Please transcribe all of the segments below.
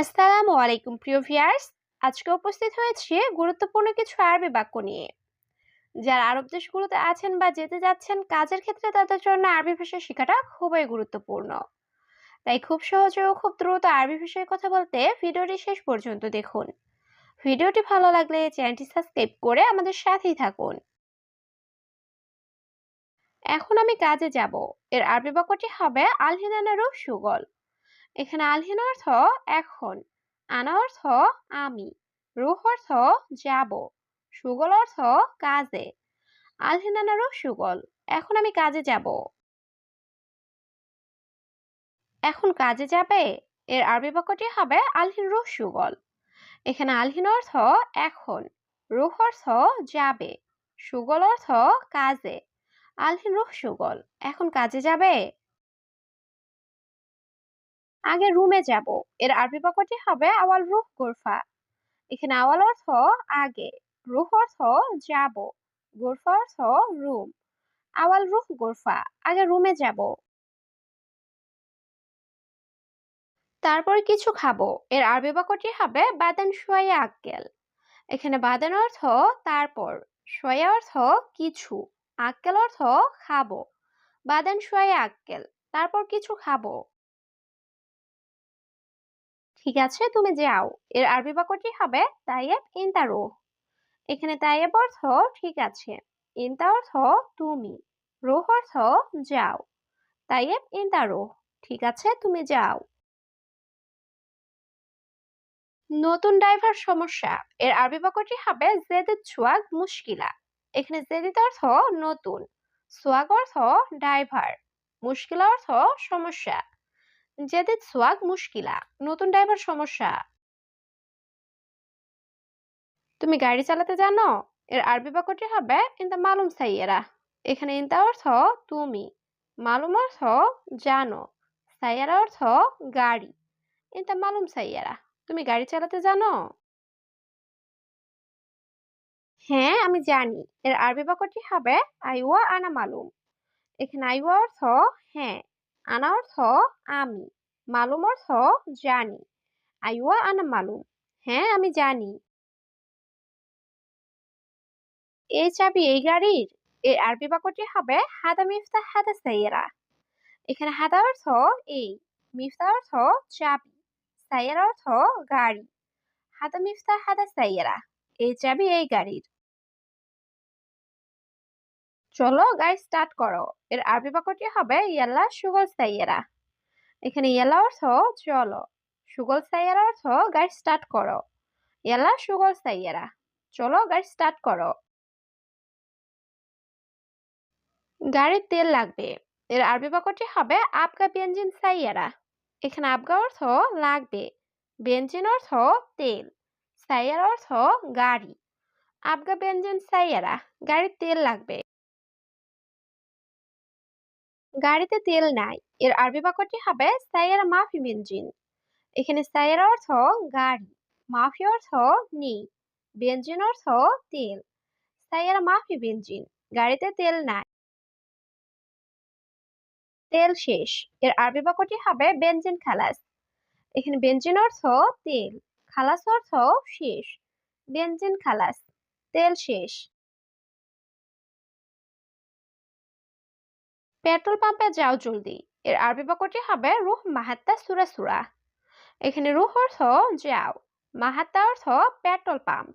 আসসালামু আলাইকুম, প্রিয় ভিয়ার্স আজকে উপস্থিত হয়েছি গুরুত্বপূর্ণ কিছু আরবি বাক্য নিয়ে। যারা আরব দেশগুলোতে আছেন বা যেতে যাচ্ছেন, কাজের ক্ষেত্রে তাদের জন্য আরবি ভাষা শেখাটা খুবই গুরুত্বপূর্ণ। তাই খুব সহজে ও খুব দ্রুত আরবি ভাষায় কথা বলতে ভিডিওটি শেষ পর্যন্ত দেখুন। ভিডিওটি ভালো লাগলে চ্যানেলটি সাবস্ক্রাইব করে আমাদের সাথেই থাকুন। এখন আমি কাজে যাব। এর আরবি বাক্যটি হবে আলহিনানারু সুগল এখানে আলহিন অর্থ এখন, আনা অর্থ আমি, রুহ অর্থ যাব, সুগল অর্থ কাজে আলহিনানারু সুগল, এখন আমি কাজে যাব। এখন কাজে যাবে, এর আরবি বাক্যটি হবে আলহিন রুহ সুগল, এখানে আলহিন অর্থ এখন, রুহ অর্থ যাবে, সুগল অর্থ কাজে, আলহিন রুহ সুগল, এখন কাজে যাবে? আগে রুমে যাব। এর আরবি বাক্যটি হবে আওয়াল রুহ গোরফা। এখানে আওয়াল অর্থ আগে, রুহ অর্থ যাব, গোরফা অর্থ রুম আওয়াল রুহ গোরফা, আগে রুমে যাব। তারপরে কিছু খাব। এর আরবি বাক্যটি হবে বাদান সোয়া আক্কেল। এখানে বাদান অর্থ তারপর, সোয়া অর্থ কিছু, আক্কেল অর্থ খাব। বাদান সোয়া আক্কেল, তারপর কিছু খাব। ঠিক আছে, তুমি যাও। এর আরবি বাক্যটি হবে তাইয়েব ইনতারো। এখানে তাইয়েব অর্থ ঠিক আছে, ইনতা অর্থ তুমি, রোহ অর্থ যাও। তাইয়েব ইনতারো, ঠিক আছে, তুমি যাও। নতুন ড্রাইভার সমস্যা, এর আরবি বাক্যটি হবে জেদিদ সোয়াগ মুশকিলা। এখানে জেদিদ অর্থ নতুন, সোয়াগ অর্থ ড্রাইভার, মুশকিলা অর্থ সমস্যা। জেদিদ সোয়াগ মুশকিলা, নতুন ড্রাইভার সমস্যা। তুমি গাড়ি চালাতে জানো? এর আরবি বাক্যটি হবে ইনতা মালুম সাইয়েরা। এখানে ইনতা অর্থ, তুমি। মালুম অর্থ, জানো। সাইয়ারা অর্থ, গাড়ি। ইন ইনতা মালুম সাইয়েরা। তুমি গাড়ি চালাতে জানো? হ্যাঁ আমি জানি। এর আরবি বাক্যটি হবে আইওয়া আনা মালুম। এখানে আইওয়া অর্থ হ্যাঁ। আনা অর্থ আমি, মালুম অর্থ জানি। আইওয়া আনা মালুম হ্যাঁ আমি জানি। এই চাবি এই গাড়ির? এর আরবি বাক্যটি হবে হাদা মিফতা হাদা সাইয়েরা। এখানে হাদা অর্থ এই মিফতা অর্থ চাবি, সাইয়েরা অর্থ গাড়ি। হাদা মিফতা হাদা সাইয়েরা এই চাবি এই গাড়ির। চলো গাড়ি স্টার্ট করো। এর আরবি বাক্যটি হবে, ইয়াল্লা সুগল সাইয়েরা। এখানে ইয়ালা অর্থ চলো। সুগল সাইয়ারা অর্থ গাড়ি স্টার্ট করো। ইয়ালা সুগল সাইয়ারা। চলো গাড়ি স্টার্ট করো। গাড়ির তেল লাগবে। এর আরবি বাক্যটি হবে আবগা বেঞ্জিন সাইয়ারা। এখানে আবগা অর্থ লাগবে। বেঞ্জিন অর্থ তেল। সাইয়ার অর্থ গাড়ি। আবগা বেঞ্জিন সাইয়ারা। গাড়ির তেল লাগবে। গাড়িতে তেল নাই। এর আরবি বাক্যটি হবে সাইয়ারা মাফি বেঞ্জিন এখানে সাইয়ারা অর্থ গাড়ি, মাফি অর্থ নেই বেঞ্জিন অর্থ তেল। সাইয়ারা মাফি বেঞ্জিন গাড়িতে তেল নাই। তেল শেষ, এর আরবি বাক্যটি হবে বেঞ্জিন খালাস। এখানে বেঞ্জিন অর্থ তেল, খালাস অর্থ শেষ বেঞ্জিন খালাস। তেল শেষ। পেট্রোল পাম্পে যাও জলদি। এর আরবি বাক্যটি হবে রুহ মাহাত্তা সুরা সুরা। এখানে রুহ অর্থ যাও, মাহাত্তা অর্থ পেট্রোল পাম্প।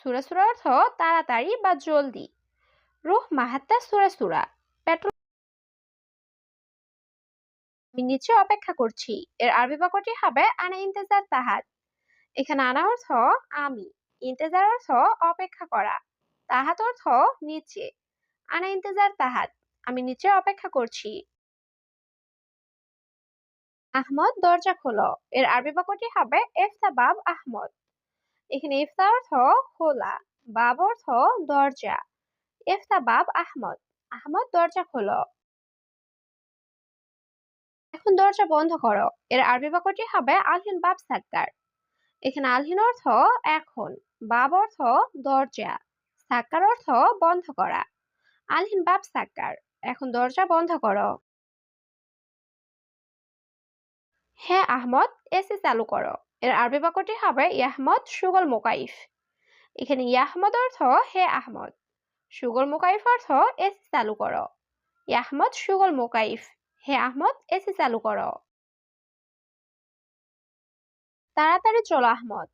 সুরা সুরা অর্থ তাড়াতাড়ি বা জলদি। রুহ মাহাত্তা সুরা সুরা, পেট্রোল আমি নিচে অপেক্ষা করছি। এর আরবি বাক্যটি হবে আনা ইন্তেজার তাহাত। এখানে আনা অর্থ আমি, ইন্তেজার অর্থ অপেক্ষা করা। তাহাত অর্থ নিচে। আনা ইন্তেজার তাহাত। আমি নিচে অপেক্ষা করছি। আহমদ, দরজা খোলো। এর আরবি বাক্যটি হবে এফতা বাব আহমদ। এখানে ইফতা অর্থ খোলা, বাব অর্থ দরজা। এফতা বাব আহমদ। আহমদ, দরজা খোলো। এখন দরজা বন্ধ করো। এর আরবি বাক্যটি হবে আলহিন বাব সাক্কার। এখানে আলহিন অর্থ এখন, বাব অর্থ দরজা। সাক্কার অর্থ বন্ধ করা। আলহিন বাব সাক্কার। এখন দরজা বন্ধ করো। হ্যাঁ আহমদ, এসি চালু করো। এর আরবি বাক্যটি হবে ইয়াহমদ সুগল মোকাইফ। এখানে ইয়াহমদ অর্থ, হে আহমদ। সুগল মোকাইফ অর্থ, এসি চালু করো। ইয়াহমদ সুগল মোকাইফ। হে আহমদ, এসি চালু করো। তাড়াতাড়ি চলো, আহমদ।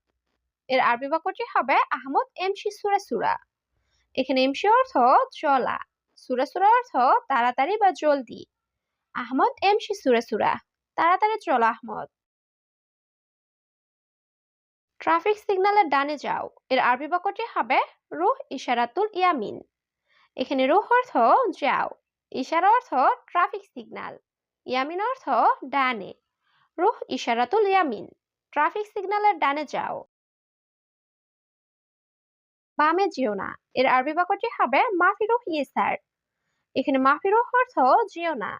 এর আরবি বাক্যটি হবে আহমদ এমসি সুরা সুরা। এখানে এমসি অর্থ, চলা। সুরা সুরা অর্থ তাড়াতাড়ি বা জলদি। আহমদ এমসি সুরা সুরা, তাড়াতাড়ি চলো আহমদ। ট্রাফিক সিগন্যালের ডানে যাও, এর আরবি বাক্যটি হবে রুহ ইশারাতুল ইয়ামিন। এখানে রুহ অর্থ যাও, ইশারা অর্থ ট্রাফিক সিগন্যাল, ইয়ামিন অর্থ ডানে। রুহ ইশারাতুল ইয়ামিন, ট্রাফিক সিগন্যালের ডানে যাও। বামে যেও না, এর আরবি বাক্যটি হবে মাফিরুহ ইয়েসার এখানে মাফিরুহ অর্থ যেও না।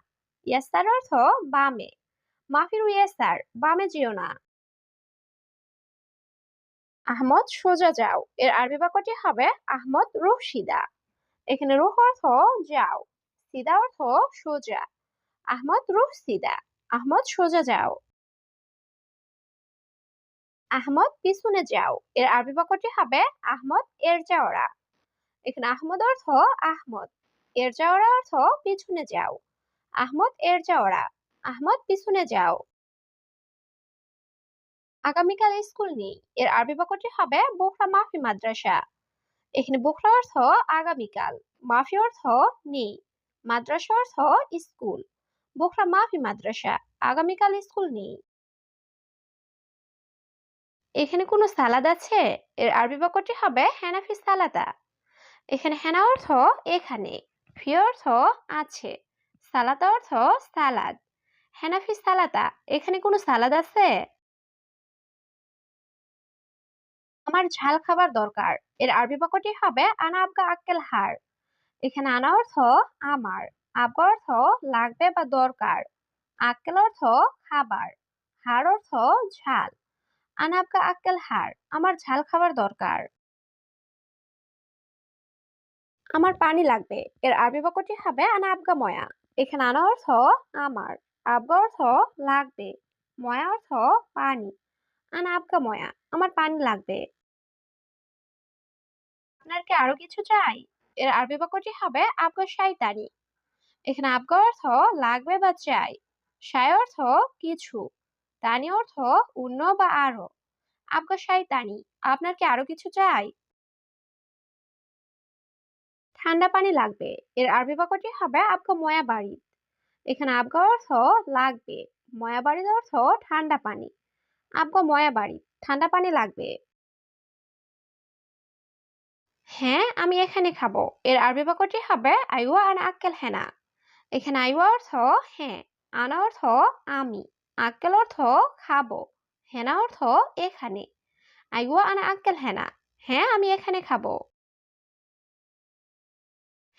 ইয়াসার অর্থ বামে। মাফিরু ইয়েসার, বামে যেও না। আহমদ সোজা যাও। এর আরবি বাক্যটি হবে আহমদ রুহ সিদা। এখানে রুহ অর্থ যাও। সিদা অর্থ সোজা। আহমদ রুহ সিদা। আহমদ সোজা যাও। আহমদ পিছনে যাও। এর আরবি বাক্যটি হবে আহমদ এর যাওয়ারা। এখানে আহমদ অর্থ আহমদ। এর যাওয়ারা অর্থ পিছনে যাও। আহমদ, এর যাওয়ারা আহমদ, পিছনে যাও। আগামীকাল স্কুল নেই। এর আরবি বাক্যটি হবে বোখরা মাফি মাদ্রাসা। এখানে বোখরা অর্থ আগামীকাল। মাফি অর্থ নেই। মাদ্রাসা অর্থ স্কুল। বোখরা মাফি মাদ্রাসা। আগামীকাল স্কুল নেই। এখানে কোনো সালাদ আছে? এর আরবি বাক্যটি হবে হেনাফি সালাদা। এখানে হেনা অর্থ এখানে। ফি অর্থ আছে। সালাদা অর্থ সালাদ। হেনাফি সালাদা এখানে কোনো সালাদ আছে? আমার ঝাল খাবার দরকার। এর আরবি বাক্যটি হবে আনা আবগা আক্কেল হার। এখানে আনা অর্থ আমার, আবগা অর্থ লাগবে বা দরকার। আক্কেল অর্থ খাবার, হার অর্থ ঝাল। আনা আবগা আক্কেল হার, আমার ঝাল খাবার দরকার। আমার পানি লাগবে। এর আরবি বাক্যটি হবে আনা আবগা ময়া এখানে আনা অর্থ আমার আবগা অর্থ লাগবে ময়া অর্থ পানি আনা আবগা ময়া আমার পানি লাগবে আপনার কি আরও কিছু চাই? এর আরবি বাক্যটি হবে আবগা শাইতানি এখানে আবগা অর্থ লাগবে বা চাই শায় অর্থ কিছু তানি অর্থ অন্য বা আরও আবগা শাইতানি আপনার কি আরও কিছু চাই? ঠান্ডা পানি লাগবে। এর আরবি বাক্যটি হবে আবগা ময়া বাড়ি। এখানে আবগা অর্থ লাগবে। ময়া বাড়ির অর্থ ঠান্ডা পানি। আবগা ময়া বাড়ি, ঠান্ডা পানি লাগবে। হ্যাঁ আমি এখানে খাব। এর আরবি বাক্যটি হবে আইওয়া আনা আক্কেল হেনা। এখানে আইওয়া অর্থ হ্যাঁ আনা অর্থ আমি। আক্কেল অর্থ খাব। হেনা অর্থ এখানে। আইওয়া আনা আক্কেল হেনা। হ্যাঁ আমি এখানে খাব।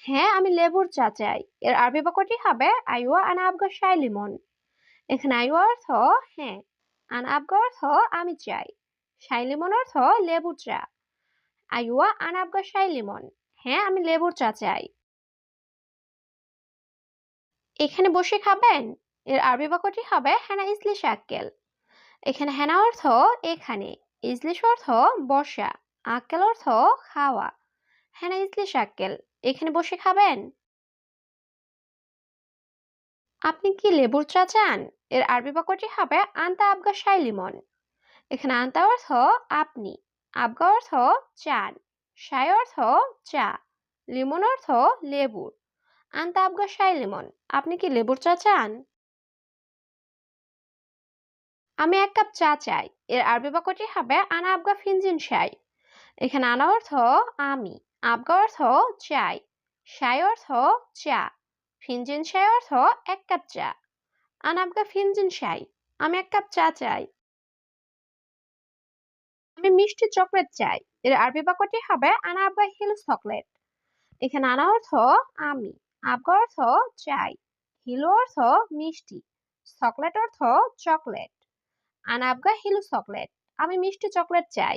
হ্যাঁ আমি লেবুর চা চাই। এর আরবি বাক্যটি হবে আইওয়া আনা আবগা শাই লিমন। এখানে আইওয়া অর্থ হ্যাঁ। আনা আবগা অর্থ, আমি চাই। শাই লিমন অর্থ, লেবুর চা। আইওয়া আন আবগা শাই লিমন। হ্যাঁ আমি লেবুর চা চাই। এখানে বসে খাবেন? এর আরবি বাক্যটি হবে, হেনা ইসলিশ আক্কেল। এখানে হেনা অর্থ, এখানে। ইজলিশ অর্থ, বসা। আক্কেল অর্থ, খাওয়া। হেনা ইজলিশ আক্কেল। এখানে বসে খাবেন? আপনি কি লেবুর চা চান? এর আরবি বাক্যটি হবে আন্তা আবগা শাই লিমন। এখানে আন্তা অর্থ আপনি, আবগা অর্থ চান, শাই অর্থ চা, লিমন অর্থ লেবুর আন্তা আবগা শাই লিমন, আপনি কি লেবুর চা চান? আমি এক কাপ চা চাই, এর আরবি বাক্যটি হবে আনা আবগা ফিনজিন শাই। এখানে আনা অর্থ আমি। আবগা অর্থ চাই শাই অর্থ চা, ফিনজিন শাই অর্থ এক কাপ চা। আনা আবগা ফিনজিন শাই আমি এক কাপ চা চাই। আমি মিষ্টি চকলেট চাই, এর আরবি বাক্যটি হবে আনা আবগা হিল চকলেট। এখানে আনা অর্থ আমি আবগা অর্থ চাই, হিলু অর্থ মিষ্টি, চকলেট অর্থ চকলেট। আনা আবগা হিলু চকলেট, আমি মিষ্টি চকলেট চাই।